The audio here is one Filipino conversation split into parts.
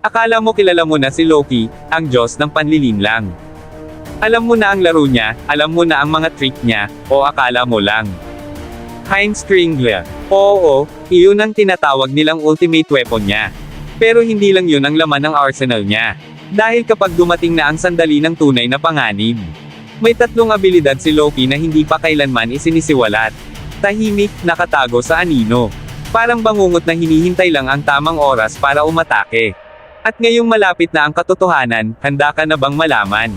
Akala mo kilala mo na si Loki, ang Diyos ng panlilinlang. Alam mo na ang laro niya, alam mo na ang mga trick niya, o akala mo lang. Heinz Kringler. Oo, iyon ang tinatawag nilang ultimate weapon niya. Pero hindi lang yun ang laman ng arsenal niya. Dahil kapag dumating na ang sandali ng tunay na panganib, may tatlong abilidad si Loki na hindi pa kailanman isinisiwalat. Tahimik, nakatago sa anino. Parang bangungot na hinihintay lang ang tamang oras para umatake. At ngayong malapit na ang katotohanan, handa ka na bang malaman?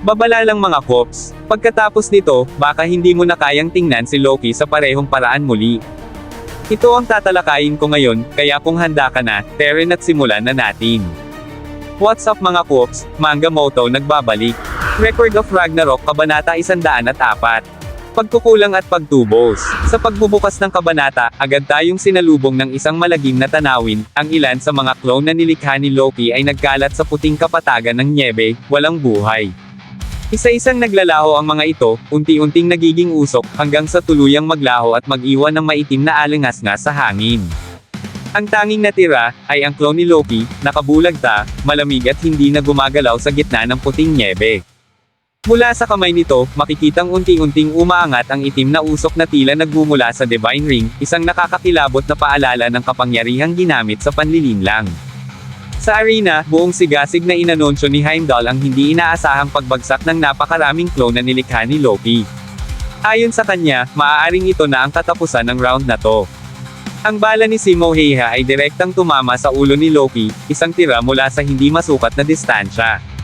Babala lang mga kops, pagkatapos nito, baka hindi mo na kayang tingnan si Loki sa parehong paraan muli. Ito ang tatalakayin ko ngayon, kaya kung handa ka na, Teren at simulan na natin. What's up mga kops, Manga Moto nagbabalik. Record of Ragnarok Kabanata 104. Pagkukulang at pagtubos. Sa pagbubukas ng kabanata, agad tayong sinalubong ng isang malagim na tanawin, ang ilan sa mga clone na nilikha ni Loki ay nagkalat sa puting kapatagan ng nyebe, walang buhay. Isa-isang naglalaho ang mga ito, unti-unting nagiging usok, hanggang sa tuluyang maglaho at mag-iwan ng maitim na alingas-ngas sa hangin. Ang tanging natira, ay ang clone ni Loki, nakabulagta, malamig at hindi na gumagalaw sa gitna ng puting nyebe. Mula sa kamay nito, makikitang unti-unting umaangat ang itim na usok na tila nagmumula sa Divine Ring, isang nakakakilabot na paalala ng kapangyarihang ginamit sa panlilinlang. Sa arena, buong sigasig na inanunsyo ni Heimdall ang hindi inaasahang pagbagsak ng napakaraming clone na nilikha ni Loki. Ayon sa kanya, maaaring ito na ang katapusan ng round na to. Ang bala ni Simo Heiha ay direktang tumama sa ulo ni Loki, isang tira mula sa hindi masukat na distansya.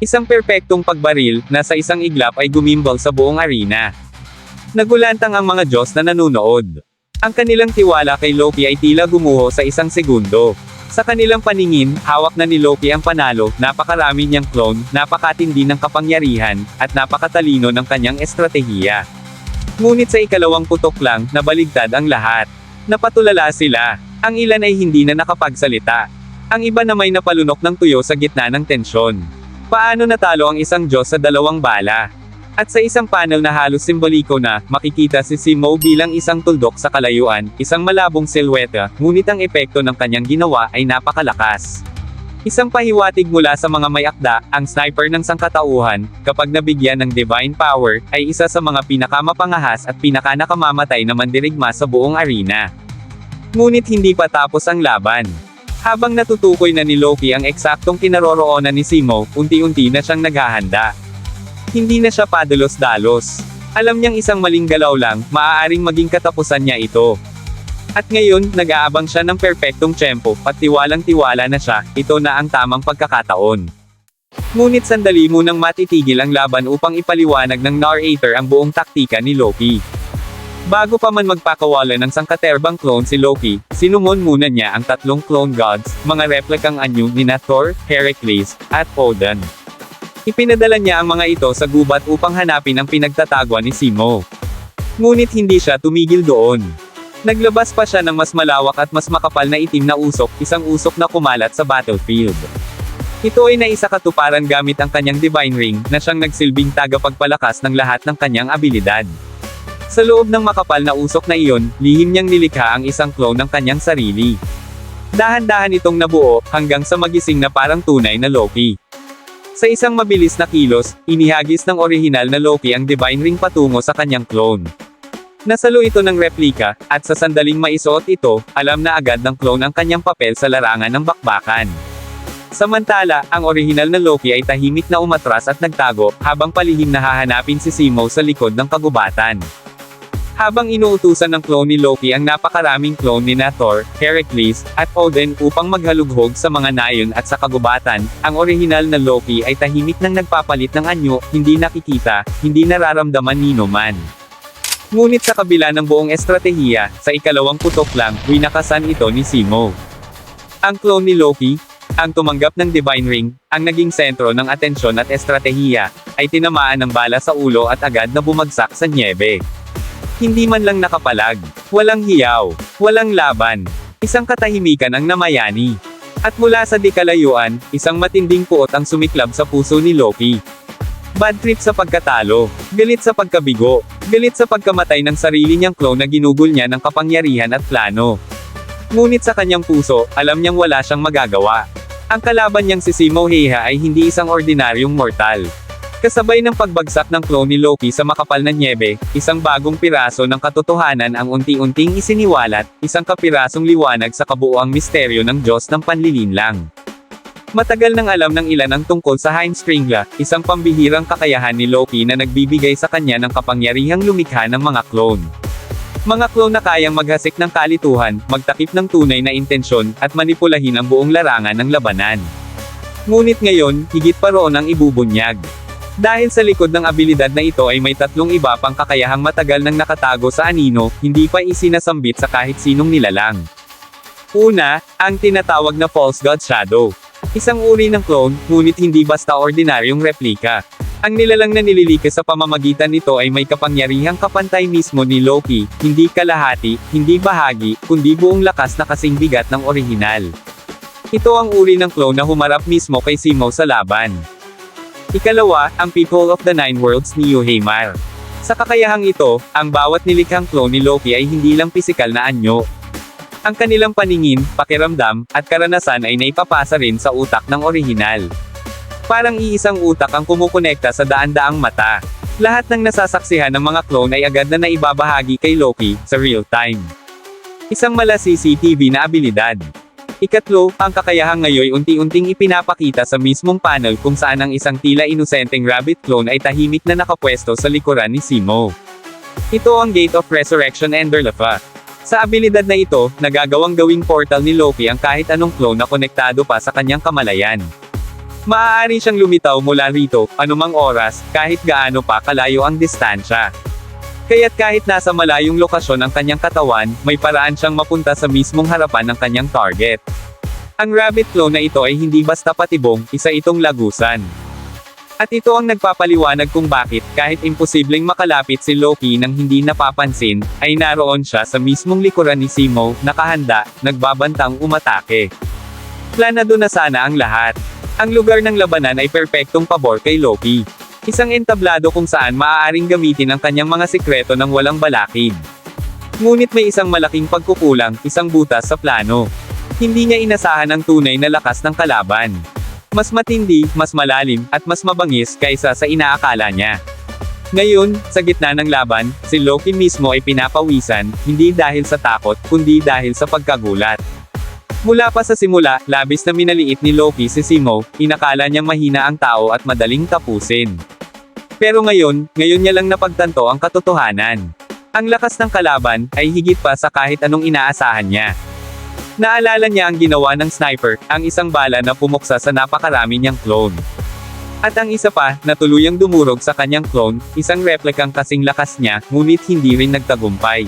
Isang perpektong pagbaril, na sa isang iglap ay gumimbal sa buong arena. Nagulantang ang mga Diyos na nanunood. Ang kanilang tiwala kay Loki ay tila gumuho sa isang segundo. Sa kanilang paningin, hawak na ni Loki ang panalo, napakarami niyang clone, napakatindi ng kapangyarihan, at napakatalino ng kanyang estratehiya. Ngunit sa ikalawang putok lang, nabaligtad ang lahat. Napatulala sila. Ang ilan ay hindi na nakapagsalita. Ang iba na may napalunok ng tuyo sa gitna ng tensyon. Paano natalo ang isang Diyos sa dalawang bala? At sa isang panel na halos simboliko na, makikita si Simo bilang isang tuldok sa kalayuan, isang malabong silweta, ngunit ang epekto ng kanyang ginawa ay napakalakas. Isang pahiwatig mula sa mga may akda, ang sniper ng sangkatauhan, kapag nabigyan ng divine power, ay isa sa mga pinakamapangahas at pinakanakamamatay na mandirigma sa buong arena. Ngunit hindi pa tapos ang laban. Habang natutukoy na ni Loki ang eksaktong kinaroroonan ni Simo, unti-unti na siyang naghahanda. Hindi na siya padalos-dalos. Alam niyang isang maling galaw lang, maaaring maging katapusan niya ito. At ngayon, nag-aabang siya ng perpektong tiyempo, at tiwalang-tiwala na siya, ito na ang tamang pagkakataon. Ngunit sandali munang matitigil ang laban upang ipaliwanag ng narrator ang buong taktika ni Loki. Bago pa man magpakawala ng sangkaterbang clone si Loki, sinumon muna niya ang tatlong clone gods, mga replikang anyo ni Thor, Heracles, at Odin. Ipinadala niya ang mga ito sa gubat upang hanapin ang pinagtatagwan ni Simo. Ngunit hindi siya tumigil doon. Naglabas pa siya ng mas malawak at mas makapal na itim na usok, isang usok na kumalat sa battlefield. Ito ay naisakatuparan gamit ang kanyang Divine Ring, na siyang nagsilbing tagapagpalakas ng lahat ng kanyang abilidad. Sa loob ng makapal na usok na iyon, lihim niyang nilikha ang isang clone ng kanyang sarili. Dahan-dahan itong nabuo, hanggang sa magising na parang tunay na Loki. Sa isang mabilis na kilos, inihagis ng orihinal na Loki ang Divine Ring patungo sa kanyang clone. Nasalo ito ng replika, at sa sandaling maisuot ito, alam na agad ng clone ang kanyang papel sa larangan ng bakbakan. Samantala, ang orihinal na Loki ay tahimik na umatras at nagtago, habang palihim na hahanapin si Simo sa likod ng kagubatan. Habang inuutusan ng clone ni Loki ang napakaraming clone ni na Thor, Heracles, at Odin upang maghalughog sa mga nayon at sa kagubatan, ang orihinal na Loki ay tahimik nang nagpapalit ng anyo, hindi nakikita, hindi nararamdaman nino man. Ngunit sa kabila ng buong estratehiya, sa ikalawang putok lang, winakasan ito ni Simo. Ang clone ni Loki, ang tumanggap ng Divine Ring, ang naging sentro ng atensyon at estratehiya, ay tinamaan ng bala sa ulo at agad na bumagsak sa nyebe. Hindi man lang nakapalag, walang hiyaw, walang laban, isang katahimikan ang namayani. At mula sa di kalayuan, isang matinding puot ang sumiklab sa puso ni Loki. Bad trip sa pagkatalo, galit sa pagkabigo, galit sa pagkamatay ng sarili niyang clone na ginugol niya ng kapangyarihan at plano. Ngunit sa kanyang puso, alam niyang wala siyang magagawa. Ang kalaban niyang si Simo Heiha ay hindi isang ordinaryong mortal. Kasabay ng pagbagsak ng clone ni Loki sa makapal na nyebe, isang bagong piraso ng katotohanan ang unti-unting isiniwalat, isang kapirasong liwanag sa kabuuang misteryo ng Diyos ng panlilinlang. Matagal nang alam ng ilan ang tungkol sa Heimskringla, isang pambihirang kakayahan ni Loki na nagbibigay sa kanya ng kapangyarihang lumikha ng mga clone. Mga clone na kayang maghasik ng kalituhan, magtakip ng tunay na intensyon, at manipulahin ang buong larangan ng labanan. Ngunit ngayon, higit pa roon ang ibubunyag. Dahil sa likod ng abilidad na ito ay may tatlong iba pang kakayahang matagal nang nakatago sa anino, hindi pa isinasambit sa kahit sinong nilalang. Una, ang tinatawag na False God Shadow. Isang uri ng clone, ngunit hindi basta ordinaryong replika. Ang nilalang na nililikas sa pamamagitan nito ay may kapangyarihang kapantay mismo ni Loki, hindi kalahati, hindi bahagi, kundi buong lakas na kasing bigat ng orihinal. Ito ang uri ng clone na humarap mismo kay Simo sa laban. Ikalawa, ang People of the Nine Worlds ni Yuheimar. Sa kakayahang ito, ang bawat nilikhang clone ni Loki ay hindi lang pisikal na anyo. Ang kanilang paningin, pakiramdam, at karanasan ay naipapasa rin sa utak ng orihinal. Parang iisang utak ang kumukonekta sa daan-daang mata. Lahat ng nasasaksihan ng mga clone ay agad na naibabahagi kay Loki, sa real time. Isang mala CCTV na abilidad. Ikatlo, ang kakayahang ngayoy unti-unting ipinapakita sa mismong panel kung saan ang isang tila inosenteng rabbit clone ay tahimik na nakapwesto sa likuran ni Simo. Ito ang Gate of Resurrection Enderlafa. Sa abilidad na ito, nagagawang gawing portal ni Loki ang kahit anong clone na konektado pa sa kanyang kamalayan. Maaari siyang lumitaw mula rito, anumang oras, kahit gaano pa kalayo ang distansya. Kaya't kahit nasa malayong lokasyon ang kanyang katawan, may paraan siyang mapunta sa mismong harapan ng kanyang target. Ang rabbit clone na ito ay hindi basta patibong, isa itong lagusan. At ito ang nagpapaliwanag kung bakit, kahit imposibleng makalapit si Loki nang hindi napapansin, ay naroon siya sa mismong likuran ni Simo, nakahanda, nagbabantang umatake. Planado na sana ang lahat. Ang lugar ng labanan ay perpektong pabor kay Loki. Isang entablado kung saan maaaring gamitin ang kanyang mga sikreto ng walang balakid. Ngunit may isang malaking pagkukulang, isang butas sa plano. Hindi niya inasahan ang tunay na lakas ng kalaban. Mas matindi, mas malalim, at mas mabangis kaysa sa inaakala niya. Ngayon, sa gitna ng laban, si Loki mismo ay pinapawisan, hindi dahil sa takot, kundi dahil sa pagkagulat. Mula pa sa simula, labis na minaliit ni Loki si Simo, inakala niyang mahina ang tao at madaling tapusin. Pero ngayon, ngayon niya lang napagtanto ang katotohanan. Ang lakas ng kalaban, ay higit pa sa kahit anong inaasahan niya. Naalala niya ang ginawa ng sniper, ang isang bala na pumuksa sa napakarami niyang clone. At ang isa pa, na tuluyang dumurog sa kanyang clone, isang replikang kasing lakas niya, ngunit hindi rin nagtagumpay.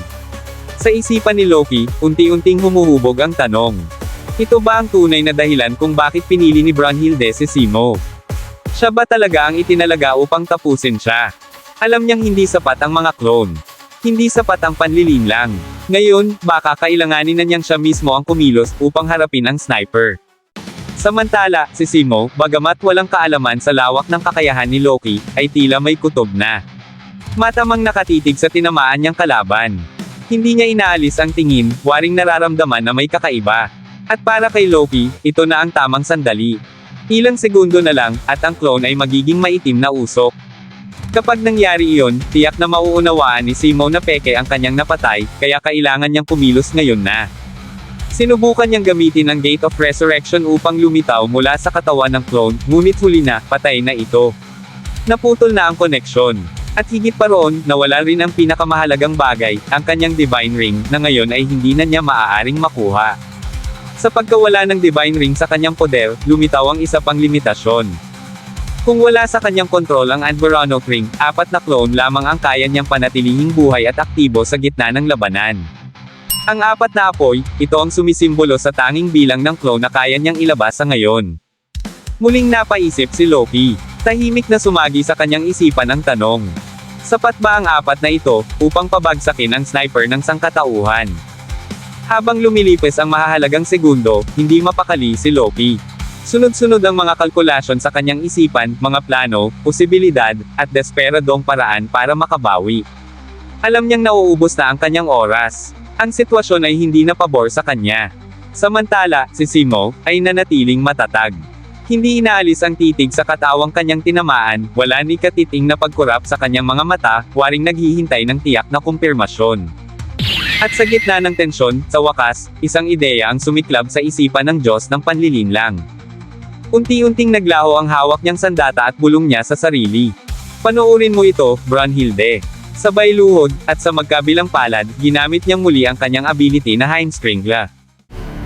Sa isipan ni Loki, unti-unting humuhubog ang tanong. Ito ba ang tunay na dahilan kung bakit pinili ni Brunhilde si Simo? Siya ba talaga ang itinalaga upang tapusin siya? Alam niyang hindi sapat ang mga clone. Hindi sapat ang panlilin lang. Ngayon, baka kailanganin na niyang siya mismo ang kumilos upang harapin ang sniper. Samantala, si Simo, bagamat walang kaalaman sa lawak ng kakayahan ni Loki, ay tila may kutob na. Matamang nakatitig sa tinamaan niyang kalaban. Hindi niya inaalis ang tingin, waring nararamdaman na may kakaiba. At para kay Loki, ito na ang tamang sandali. Ilang segundo na lang, at ang clone ay magiging maitim na usok. Kapag nangyari iyon, tiyak na mauunawaan ni Simo na peke ang kanyang napatay, kaya kailangan niyang kumilos ngayon na. Sinubukan niyang gamitin ang Gate of Resurrection upang lumitaw mula sa katawan ng clone, ngunit huli na, patay na ito. Naputol na ang koneksyon. At higit pa roon, nawala rin ang pinakamahalagang bagay, ang kanyang Divine Ring, na ngayon ay hindi na niya maaaring makuha. Sa pagkawala ng Divine Ring sa kanyang poder, lumitaw ang isa pang limitasyon. Kung wala sa kanyang kontrol ang Adveranok Ring, apat na clone lamang ang kaya niyang panatilihing buhay at aktibo sa gitna ng labanan. Ang apat na apoy, ito ang sumisimbolo sa tanging bilang ng clone na kaya niyang ilabas sa ngayon. Muling napaisip si Loki. Tahimik na sumagi sa kanyang isipan ang tanong. Sapat ba ang apat na ito, upang pabagsakin ang sniper ng sangkatauhan? Habang lumilipis ang mahahalagang segundo, hindi mapakali si Loki. Sunod-sunod ang mga kalkulasyon sa kanyang isipan, mga plano, posibilidad, at desperadong paraan para makabawi. Alam niyang nauubos na ang kanyang oras. Ang sitwasyon ay hindi na pabor sa kanya. Samantala, si Simo, ay nanatiling matatag. Hindi inaalis ang titig sa katawang kanyang tinamaan, wala ni katiting na pagkurap sa kanyang mga mata, waring naghihintay ng tiyak na kumpirmasyon. At sa gitna ng tensyon, sa wakas, isang ideya ang sumiklab sa isipan ng Diyos ng panlilinlang. Unti-unting naglaho ang hawak niyang sandata at bulong niya sa sarili. Panoorin mo ito, Brunhilde. Sabay luhod, at sa magkabilang palad, ginamit niyang muli ang kanyang ability na Heinstringla.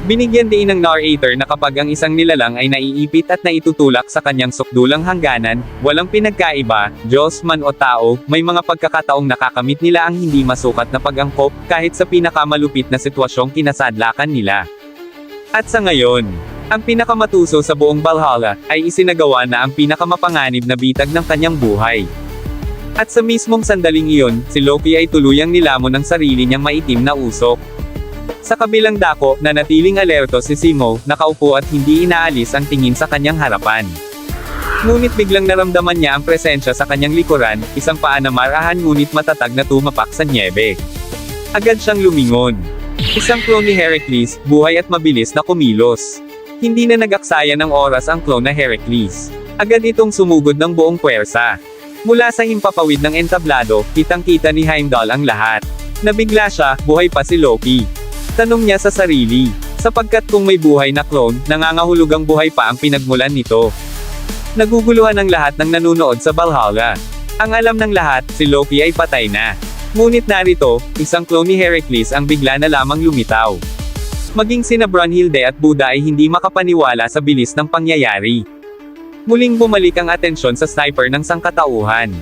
Binigyan din ng narrator na kapag ang isang nilalang ay naiipit at naitutulak sa kanyang sukdulang hangganan, walang pinagkaiba, Diyos man o tao, may mga pagkakataong nakakamit nila ang hindi masukat na pag-angkop, kahit sa pinakamalupit na sitwasyong kinasadlakan nila. At sa ngayon, ang pinakamatuso sa buong Valhalla, ay isinagawa na ang pinakamapanganib na bitag ng kanyang buhay. At sa mismong sandaling iyon, si Loki ay tuluyang nilamon ang sarili niyang maitim na usok. Sa kabilang dako, nanatiling alerto si Simo, nakaupo at hindi inaalis ang tingin sa kanyang harapan. Ngunit biglang naramdaman niya ang presensya sa kanyang likuran, isang paa na marahan ngunit matatag na tumapak sa niebe. Agad siyang lumingon. Isang clone ni Heracles, buhay at mabilis na kumilos. Hindi na nagaksaya ng oras ang clone na Heracles. Agad itong sumugod ng buong puwersa. Mula sa himpapawid ng entablado, kitang-kita ni Heimdall ang lahat. Nabigla siya, buhay pa si Loki. Tanong niya sa sarili. Sapagkat kung may buhay na clone, nangangahulugang buhay pa ang pinagmulan nito. Naguguluhan ang lahat ng nanunood sa Valhalla. Ang alam ng lahat, si Loki ay patay na. Ngunit narito, isang clone ni Heracles ang bigla na lamang lumitaw. Maging sina Brunhilde at Buddha ay hindi makapaniwala sa bilis ng pangyayari. Muling bumalik ang atensyon sa sniper ng sangkatauhan.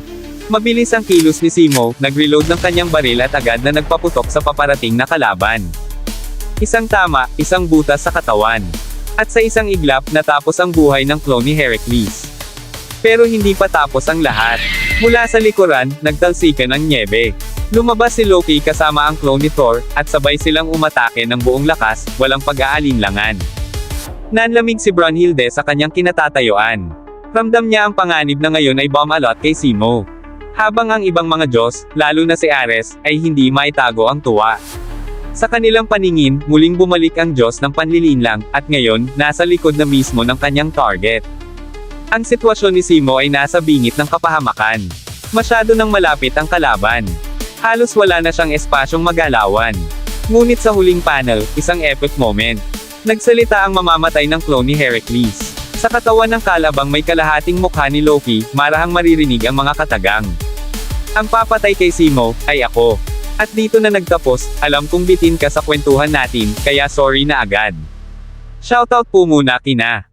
Mabilis ang kilos ni Simo, nag-reload ng kanyang baril at agad na nagpaputok sa paparating na kalaban. Isang tama, isang butas sa katawan. At sa isang iglap, natapos ang buhay ng clone ni Heracles. Pero hindi pa tapos ang lahat. Mula sa likuran, nagtalsikan ang niebe. Lumabas si Loki kasama ang clone ni Thor, at sabay silang umatake ng buong lakas, walang pag-aalinlangan. Nanlamig si Brunhilde sa kanyang kinatatayuan. Ramdam niya ang panganib na ngayon ay bomb alot kay Simo. Habang ang ibang mga Diyos, lalo na si Ares, ay hindi maitago ang tuwa. Sa kanilang paningin, muling bumalik ang Diyos ng panlilinlang, at ngayon, nasa likod na mismo ng kanyang target. Ang sitwasyon ni Simo ay nasa bingit ng kapahamakan. Masyado nang malapit ang kalaban. Halos wala na siyang espasyong magalawan. Ngunit sa huling panel, isang epic moment. Nagsalita ang mamamatay ng clone ni Heracles. Sa katawan ng kalabang may kalahating mukha ni Loki, marahang maririnig ang mga katagang. Ang papatay kay Simo, ay ako. At dito na nagtapos, alam kong bitin ka sa kwentuhan natin, kaya sorry na agad. Shoutout po muna kina.